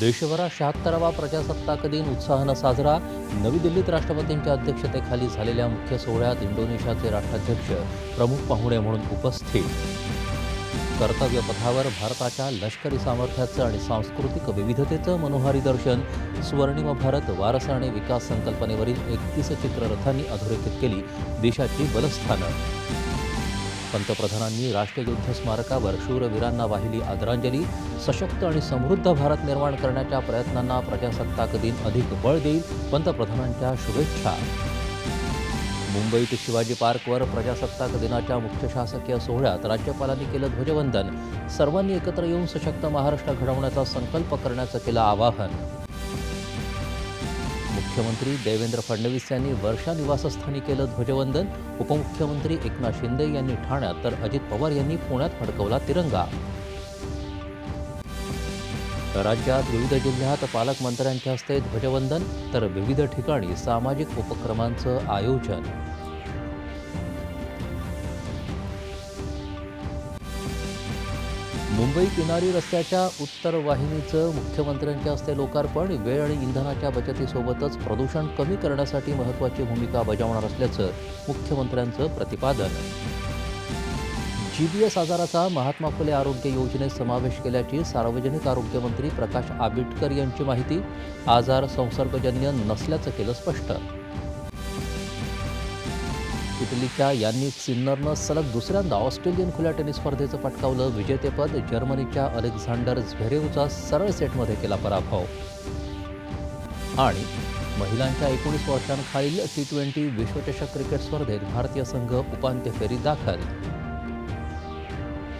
देशभरात शहात्तरावा प्रजासत्ताक दिन उत्साहानं साजरा. नवी दिल्लीत राष्ट्रपतींच्या अध्यक्षतेखाली झालेल्या मुख्य सोहळ्यात इंडोनेशियाचे राष्ट्राध्यक्ष प्रमुख पाहुणे म्हणून उपस्थित. कर्तव्यपथावर भारताच्या लष्करी सामर्थ्याचं आणि सांस्कृतिक विविधतेचं मनोहारी दर्शन. स्वर्णिम भारत वारसा आणि विकास संकल्पनेवरील एकतीस चित्ररथांनी अधोरेखित केली देशाची बलस्थानं. पंतप्रधानांनी राष्ट्रीय युद्ध स्मारकावर शूरवीरांना वाहिली आदरांजली सशक्त आणि समृद्ध भारत निर्माण करण्याच्या प्रयत्नांना प्रजासत्ताक दिन अधिक बळ देईल पंतप्रधानांच्या शुभेच्छा. मुंबईत शिवाजी पार्कवर प्रजासत्ताक दिनाच्या मुख्य शासकीय सोहळ्यात राज्यपालांनी केलं ध्वजवंदन. सर्वांनी एकत्र येऊन सशक्त महाराष्ट्र घडवण्याचा संकल्प करण्याचं केलं आवाहन. मुख्यमंत्री देवेंद्र फडणवीस यांनी वर्षा निवासस्थानी केलं ध्वजवंदन. उपमुख्यमंत्री एकनाथ शिंदे यांनी ठाण्यात तर अजित पवार यांनी पुण्यात फडकवला तिरंगा. राज्यात विविध जिल्ह्यात पालकमंत्र्यांच्या हस्ते ध्वजवंदन तर विविध ठिकाणी सामाजिक उपक्रमांचं आयोजन. मुंबई किनारी रस्त्याच्या उत्तर वाहिनीचं मुख्यमंत्र्यांच्या हस्ते लोकार्पण वेळ आणि इंधनाच्या बचतीसोबतच प्रदूषण कमी करण्यासाठी महत्त्वाची भूमिका बजावणार असल्याचं मुख्यमंत्र्यांचं प्रतिपादन. जीबीएस आजाराचा महात्मा फुले आरोग्य योजनेत समावेश केल्याची सार्वजनिक आरोग्यमंत्री प्रकाश आंबेडकर यांची माहिती आजार संसर्गजन्य नसल्याचं केलं स्पष्ट. इटलीच्या यांनी सिन्नरनं सलग दुसऱ्यांदा ऑस्ट्रेलियन खुल्या टेनिस स्पर्धेचं पटकावलं विजेतेपद जर्मनीच्या अलेक्झांडर झेरेवचा सरळ सेटमध्ये केला पराभव. आणि महिलांच्या एकोणीस वर्षांखालील टी ट्वेंटी विश्वचषक क्रिकेट स्पर्धेत भारतीय संघ उपांत्य फेरी दाखल.